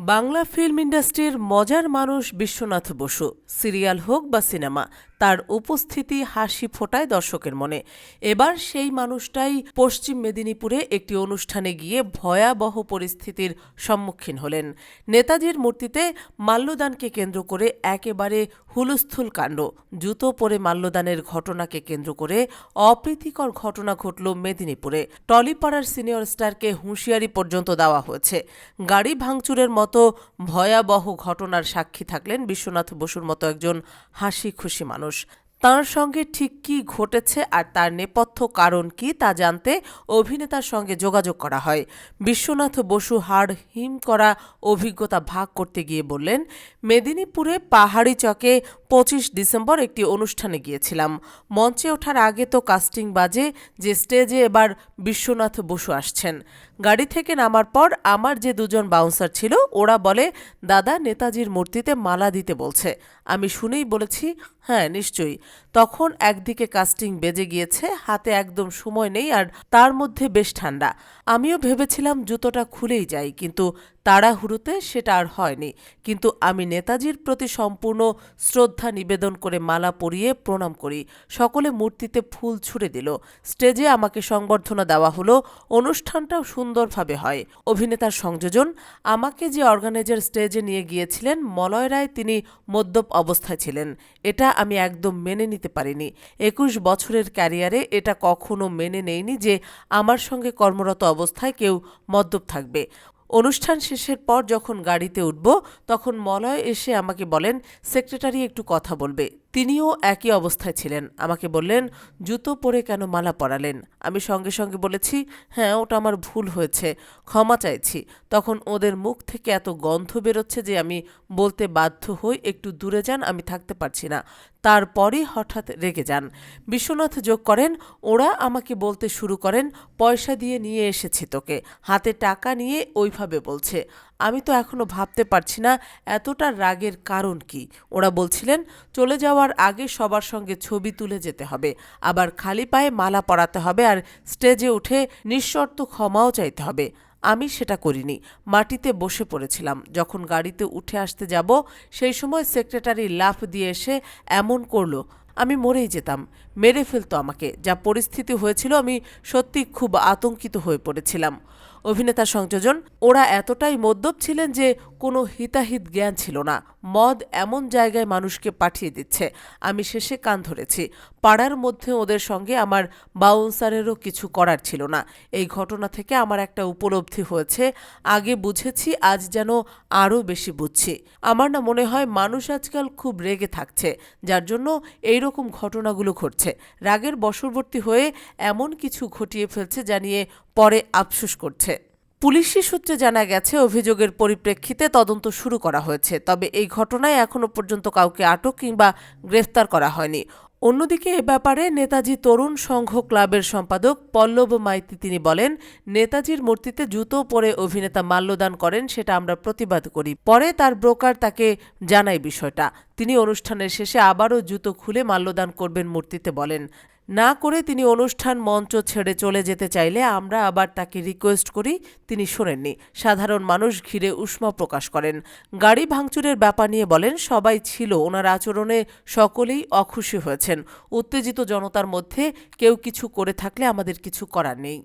Bangla film ইন্ডাস্ট্রির মজার মানুষ বিশ্বনাথ বসু, সিরিয়াল হোক বা সিনেমা, তার উপস্থিতি হাসি ফোটায় দর্শকের মনে। এবার সেই মানুষটাই পশ্চিম মেদিনীপুরে একটি অনুষ্ঠানে গিয়ে ভয়াবহ পরিস্থিতির সম্মুখীন হলেন। নেতাজির মূর্তিতে মাল্যদানকে কেন্দ্র করে একেবারে হুলস্থুল কাণ্ড। জুতো পরে মাল্যদানের ঘটনাকে কেন্দ্র করে অপ্রীতিকর ঘটনা ঘটল মেদিনীপুরে। টলিপাড়ার সিনিয়র স্টারকে হুঁশিয়ারি পর্যন্ত দেওয়া হয়েছে। গাড়ি ভাঙচুরের মতো ভয়াবহ ঘটনার সাক্ষী থাকলেন বিশ্বনাথ বসুর মতো একজন হাসি খুশি মানুষ। তার সঙ্গে ঠিক কী ঘটেছে আর তার নেপথ্য কারণ কি তা জানতে অভিনেতার সঙ্গে যোগাযোগ করা হয়। বিশ্বনাথ বসু হাড় হিম করা অভিজ্ঞতা ভাগ করতে গিয়ে বললেন, মেদিনীপুরে পাহাড়ি চকে পঁচিশ ডিসেম্বর একটি অনুষ্ঠানে গিয়েছিলাম। মঞ্চে ওঠার আগে তো কাস্টিং বাজে, যে স্টেজে এবার বিশ্বনাথ বসু আসছেন। গাড়ি থেকে নামার পর আমার যে দুজন বাউন্সার ছিল, ওরা বলে, দাদা, নেতাজির মূর্তিতে মালা দিতে বলছে। আমি শুনেই বলেছি হ্যাঁ নিশ্চয়ই। তখন একদিকে কাস্টিং বেজে গিয়েছে, হাতে একদম সময় নেই আর তার মধ্যে বেশ ঠান্ডা। আমিও ভেবেছিলাম জুতোটা খুলেই যাই, কিন্তু তাড়াহুড়োতে সেটা আর হয়নি। কিন্তু আমি নেতাজির প্রতি সম্পূর্ণ শ্রদ্ধা নিবেদন করে মালা পরিয়ে প্রণাম করি। সকলে মূর্তিতে ফুল ছুঁড়ে দিল। স্টেজে আমাকে সংবর্ধনা দেওয়া হলো। অনুষ্ঠানটাও সুন্দরভাবে হয়। অভিনেতার সংযোজন, আমাকে যে অর্গানাইজার স্টেজে নিয়ে গিয়েছিলেন, মলয় রায় তিনি মদ্যপ অবস্থায় ছিলেন। এটা আমি একদম মেনে নিতে পারিনি। একুশ বছরের ক্যারিয়ারে এটা কখনো মেনে নেইনি যে আমার সঙ্গে কর্মরত অবস্থায় কেউ মদ্যপ থাকবে। অনুষ্ঠান শেষের পর যখন গাড়িতে উঠব, তখন মলয় এসে আমাকে বলেন, সেক্রেটারি একটু কথা বলবে। তিনিও একই অবস্থায় ছিলেন। আমাকে বললেন, জুতো পরে কেন মালা পরালেন? আমি সঙ্গে সঙ্গে বলেছি হ্যাঁ ওটা আমার ভুল হয়েছে, ক্ষমা চাইছি। তখন ওদের মুখ থেকে এত গন্ধ বেরোচ্ছে যে আমি বলতে বাধ্য হই, একটু দূরে যান, আমি থাকতে পারছি না। তারপরই হঠাৎ রেগে যান। বিশ্বনাথ যোগ করেন, ওরা আমাকে বলতে শুরু করেন, পয়সা দিয়ে নিয়ে এসেছি তোকে, হাতে টাকা নিয়ে ওইভাবে বলছে। আমি তো এখনও ভাবতে পারছি না এতটা রাগের কারণ কি। ওরা বলছিলেন, চলে যাওয়ার আগে সবার সঙ্গে ছবি তুলে যেতে হবে, আবার খালি পায়ে মালা পরাতে হবে আর স্টেজে উঠে নিঃশর্ত ক্ষমাও চাইতে হবে। আমি সেটা করিনি, মাটিতে বসে পড়েছিলাম। যখন গাড়িতে উঠে আসতে যাব, সেই সময় সেক্রেটারি লাফ দিয়ে এসে এমন করল, আমি মরেই যেতাম, মেরে ফেলতো আমাকে। যা পরিস্থিতি হয়েছিল, আমি সত্যি খুব আতঙ্কিত হয়ে পড়েছিলাম। অভিনেতা সংযোজন। ওরা এতটাই মদ্যপ ছিলেন যে কোনো হিতাহিত জ্ঞান ছিল না। মদ এমন জায়গায় মানুষকে পাঠিয়ে দিচ্ছে। আমি শেষে কান ধরেছি। পাড়ার মধ্যে ওদের সঙ্গে আমার বাউন্সারেরও কিছু করার ছিল না। এই ঘটনা থেকে আমার একটা উপলব্ধি হয়েছে। আগে বুঝেছি, আজ যেন আরও বেশি বুঝছি। আমার না মনে হয় মানুষ আজকাল খুব রেগে থাকছে, যার জন্য এই রকম ঘটনাগুলো ঘটছে। রাগের বশবর্তী হয়ে এমন কিছু ঘটিয়ে ফেলছে জানিয়ে পরে আফসোস করছে। পুলিশি সূত্রে জানা গেছে, অভিযোগের পরিপ্রেক্ষিতে তদন্ত শুরু করা হয়েছে। তবে এই ঘটনায় এখনও পর্যন্ত কাউকে আটক কিংবা গ্রেফতার করা হয়নি। অন্যদিকে এ ব্যাপারে নেতাজি তরুণ সংঘ ক্লাবের সম্পাদক পল্লব মাইতি তিনি বলেন, নেতাজির মূর্তিতে জুতো পরে অভিনেতা মাল্যদান করেন, সেটা আমরা প্রতিবাদ করি। পরে তার ব্রোকার তাকে জানায় বিষয়টা। তিনি অনুষ্ঠানের শেষে আবারও জুতো খুলে মাল্যদান করবেন মূর্তিতে বলেন। না করে তিনি অনুষ্ঠান মঞ্চ ছেড়ে চলে যেতে চাইলে আমরা আবার তাকে রিকোয়েস্ট করি, তিনি শোনেননি। সাধারণ মানুষ ঘিরে উষ্মা প্রকাশ করেন। গাড়ি ভাঙচুরের ব্যাপার নিয়ে বলেন, সবাই ছিল, ওনার আচরণে সকলেই অখুশি হয়েছেন। উত্তেজিত জনতার মধ্যে কেউ কিছু করে থাকলে আমাদের কিছু করার নেই।